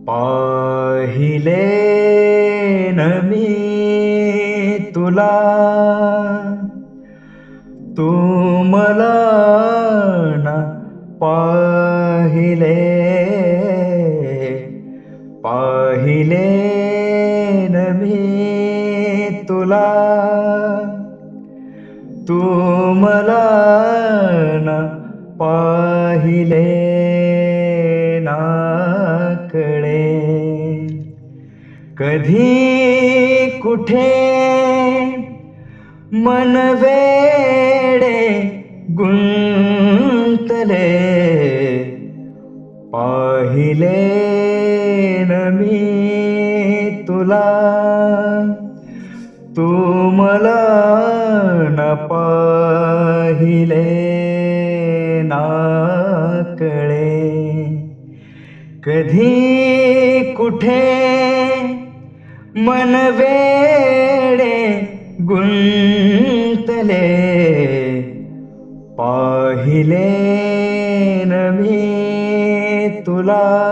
पाहिले न मी तुला. तू मला ना पाहिले. पाहिले न मी तुला. तू मला ना पाहिले. कधी कुठे मन वेडे गुंतले. पाहिले न मी तुला तू मला न पाहिले ना कळे. कधी कुठे मन वेडे गुंतले. पाहिले न मी तुला.